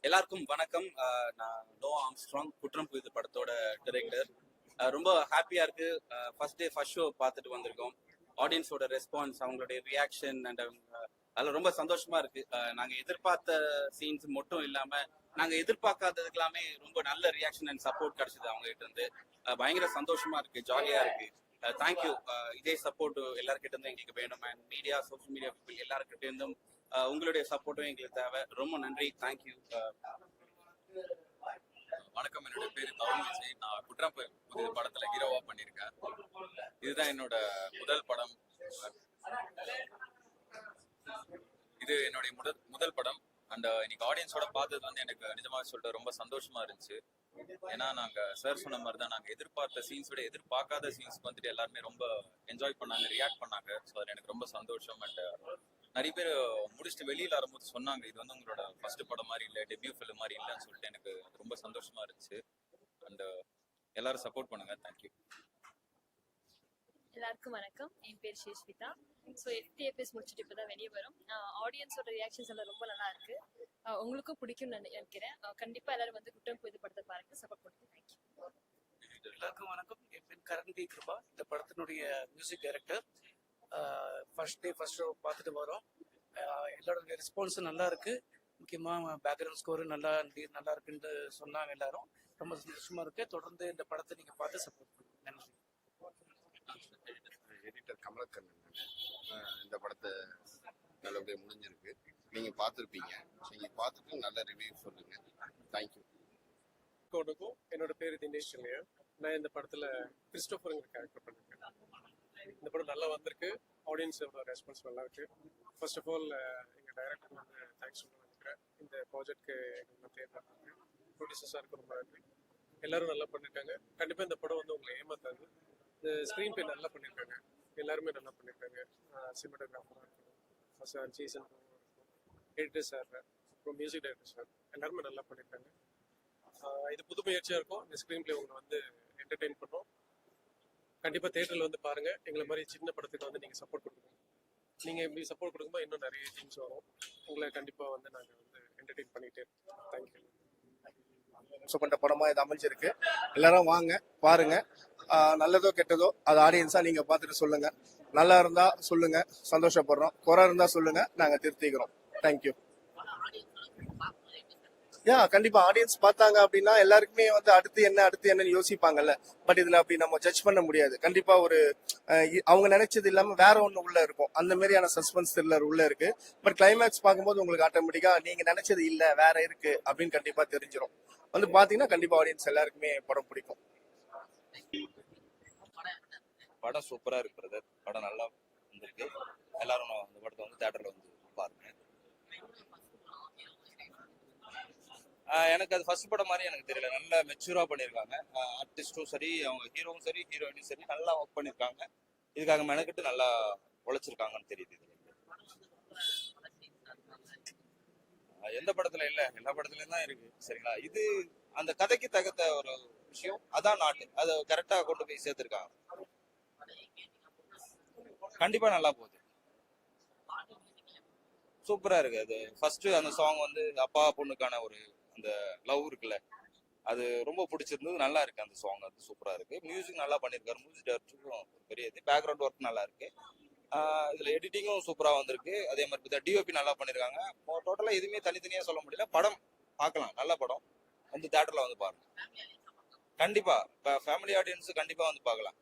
எல்லாருக்கும் வணக்கம். நான் நோ ஆம்ஸ்ட்ராங் குற்றம் புரிது படத்தோட டிரெக்டர் ரொம்ப ஹாப்பியா இருக்கு. ஃபர்ஸ்ட் டே ஃபர்ஸ்ட் ஷோ பார்த்துட்டு வந்திருக்கோம். ஆடியன்ஸோட ரெஸ்பான்ஸ் அவங்களுடைய ரியாக்ஷன் அண்ட் அதில் ரொம்ப சந்தோஷமா இருக்கு. அஹ் நாங்க எதிர்பார்த்த சீன்ஸ் மட்டும் இல்லாம நாங்க எதிர்பார்க்காததுக்கு எல்லாமே ரொம்ப நல்ல ரியாக்ஷன் அண்ட் சப்போர்ட் கிடைச்சது அவங்க கிட்ட இருந்து பயங்கர சந்தோஷமா இருக்கு. ஜாலியா இருக்கு. Uh, தேங்க்யூ uh, இதே சப்போர்ட் எல்லாருக்கிட்ட இருந்தும் எங்களுக்கு வேணும். And media social media people எல்லாருக்கிட்ட இருந்தும் uh, உங்களுடைய சப்போர்ட்டும் எங்களுக்கு தேவை. ரொம்ப நன்றி. தேங்க்யூ வணக்கம். என்னோட பேரு தவன் விஜய். நான் குற்றம் புதிய படத்துல ஹீரோவா பண்ணியிருக்கேன். இதுதான் என்னோட முதல் படம். இது என்னுடைய முதல் முதல் படம். அண்ட் இன்னைக்கு ஆடியன்ஸோட பார்த்தது வந்து எனக்கு நிஜமாக சொல்லிட்டு ரொம்ப சந்தோஷமா இருந்துச்சு. ஏன்னா நாங்க சார் சொன்ன மாதிரி தான் நாங்க எதிர்பார்த்த சீன்ஸ் விட எதிர்பார்க்காத சீன்ஸ்க்கு வந்துட்டு எல்லாருமே ரொம்ப என்ஜாய் பண்ணாங்க ரியாக்ட் பண்ணாங்க. ஸோ அது எனக்கு ரொம்ப சந்தோஷம். அண்ட் நிறைய பேர் முடிச்சுட்டு வெளியில வரும்போது சொன்னாங்க இது வந்து உங்களோட ஃபர்ஸ்ட் படம் மாதிரி இல்லை டெபியூ ஃபிலிம் மாதிரி இல்லைன்னு சொல்லிட்டு எனக்கு ரொம்ப சந்தோஷமா இருந்துச்சு. அண்ட் எல்லாரும் சப்போர்ட் பண்ணுங்க. தேங்க்யூ எல்லாருக்கும் வணக்கம். என் பேர் சேஷ்விதா. ஸோ எட்டு எபிஎஸ் முடிச்சுட்டு இப்போ தான் வெளியே வரும். ஆடியன்ஸோட ரியாக்ஷன்ஸ் எல்லாம் ரொம்ப நல்லா இருக்கு. உங்களுக்கும் பிடிக்கும்னு நினை- நினைக்கிறேன். கண்டிப்பா எல்லாரும் வந்து குற்றம் புது படத்தை பாருங்க. சப்போர்ட் பண்ணுங்க தேங்க்யூ எல்லாருக்கும் வணக்கம். என் பேர் கரண் பி கிருபா. இந்த படத்தினுடைய music director first day first show பார்த்துட்டு வரோம். ஆஹ் எல்லாரோட ரெஸ்பான்ஸும் நல்லா இருக்கு. முக்கியமாக பேக்ரவுண்ட் ஸ்கோரு நல்லா இருந்து- நல்லா இருக்குன்னு சொன்னாங்க எல்லாரும். ரொம்ப சந்தோஷமா இருக்கு. தொடர்ந்து இந்த படத்தை நீங்க பார்த்து சப்போர்ட் பண்ணுங்க. நன்றி எடிட்டர் கமலக்கண்ணன் அஹ் இந்த படத்தை நல்லபடியாக முடிஞ்சிருக்கு. நீங்க பார்த்துருப்பீங்க. நீங்க பார்த்துட்டு நல்ல ரிவ்யூ சொல்லுங்க. தேங்க்யூ கோடுக்கும் என்னோட பேர் தினேஷ் இல்லையா? நான் இந்த படத்துல கிறிஸ்டோபருங்கிற கேரக்டர் பண்ணிருக்கேன். இந்த படம் நல்லா வந்திருக்கு. ஆடியன்ஸ் எவ்வளோ ரெஸ்பான்ஸ் நல்லா இருக்கு. ஃபர்ஸ்ட் ஆஃப் ஆல் எங்க டைரக்டர் வந்து தேங்க்ஸ் சொல்ல நினைக்கிறேன் இந்த ப்ராஜெக்ட்க்கு எங்களுக்கு தேர்ந்தெடுத்தாங்க ப்ரொடியூசர் சாருக்கு ரொம்ப நன்றி எல்லாரும் நல்லா பண்ணிருக்காங்க. கண்டிப்பா இந்த படம் வந்து உங்களை ஏமாத்தாது. இந்த ஸ்க்ரீன் பிளே நல்லா பண்ணிருக்காங்க. எல்லாருமே நல்லா பண்ணிருக்காங்க. சார். ஜீசன் எடிட்டர் சார் அப்புறம் மியூசிக் டைரக்டர் சார் எல்லாருமே நல்லா பண்ணியிருக்காங்க. இது புது முயற்சியாக இருக்கும். இந்த ஸ்க்ரீன் பிளே உங்களை வந்து என்டர்டெயின் பண்ணும். கண்டிப்பாக தேட்டரில் வந்து பாருங்கள் எங்களை மாதிரி சின்ன படத்துக்கு வந்து நீங்கள் சப்போர்ட் கொடுக்கணும். நீங்கள் இப்படி சப்போர்ட் கொடுக்கும்போது இன்னும் நிறைய டீம்ஸ் வரும். உங்களை கண்டிப்பாக வந்து நாங்கள் வந்து என்டர்டெயின் பண்ணிகிட்டே இருக்கோம். தேங்க்யூ பண்ணுற பணமாக இது அமைஞ்சிருக்கு. எல்லாரும் வாங்க பாருங்கள் நல்லதோ கெட்டதோ அது ஆடியன்ஸாக நீங்கள் பார்த்துட்டு சொல்லுங்கள் நல்லா இருந்தா சொல்லுங்க. சந்தோஷப்படுறோம். குறை இருந்தா சொல்லுங்க. நாங்க திருத்திக்கிறோம். தேங்க்யூ யா கண்டிப்பா. ஆடியன்ஸ் பார்த்தாங்க அப்படின்னா எல்லாருக்குமே வந்து அடுத்து என்ன அடுத்து என்னன்னு யோசிப்பாங்கல்ல. பட் இதுல அப்படி நம்ம ஜட்ஜ் பண்ண முடியாது. கண்டிப்பா ஒரு அவங்க நினைச்சது இல்லாம வேற ஒண்ணு உள்ள இருக்கும். அந்த மாதிரியான சஸ்பென்ஸ் த்ரில்லர் உள்ள இருக்கு. பட் கிளைமேக்ஸ் பார்க்கும்போது உங்களுக்கு ஆட்டோமேட்டிக்கா நீங்க நினைச்சது இல்ல வேற இருக்கு அப்படின்னு கண்டிப்பா தெரிஞ்சிடும் வந்து பாத்தீங்கன்னா கண்டிப்பா ஆடியன்ஸ் எல்லாருக்குமே படம் பிடிக்கும். படம் சூப்பரா இருக்கு பிரதர் படம் நல்லா வந்திருக்கு. எல்லாரும் அந்த படத்தை வந்து தேட்டர்ல வந்து பாருங்க. எனக்கு அது ஃபர்ஸ்ட் படம் மாதிரி எனக்கு தெரியல. நல்லா மெச்சூரா பண்ணியிருக்காங்க ஆர்டிஸ்டும் சரி அவங்க ஹீரோவும் சரி ஹீரோயினும் சரி நல்லா ஒர்க் பண்ணியிருக்காங்க இதுக்காக மெனக்கிட்டு நல்லா உழைச்சிருக்காங்கன்னு தெரியுது எந்த படத்துல இல்ல? எல்லா படத்துலயும் தான் இருக்கு. சரிங்களா? இது அந்த கதைக்கு தகுந்த ஒரு விஷயம். அதான் நாட்டு. அதை கரெக்டா கொண்டு போய் சேர்த்திருக்காங்க. கண்டிப்பா நல்லா போகுது. சூப்பரா இருக்கு. அது ஃபர்ஸ்ட் அந்த சாங் வந்து அப்பா பொண்ணுக்கான ஒரு அந்த லவ் இருக்குல்ல அது ரொம்ப பிடிச்சிருந்தது. நல்லா இருக்கு அந்த சாங் அது சூப்பரா இருக்கு. மியூசிக் நல்லா பண்ணிருக்காரு. மியூசிக் டேரக்டரும் பெரிய இது. பேக்ரவுண்ட் ஒர்க் நல்லா இருக்கு. இதுல எடிட்டிங்கும் சூப்பரா வந்திருக்கு. அதே மாதிரி டிஓபி நல்லா பண்ணிருக்காங்க. டோட்டலா எதுவுமே தனித்தனியா சொல்ல முடியல. படம் பார்க்கலாம். நல்ல படம். வந்து தேட்டர்ல வந்து பாருங்க. கண்டிப்பா. ஃபேமிலி ஆடியன்ஸ் கண்டிப்பா வந்து பார்க்கலாம்.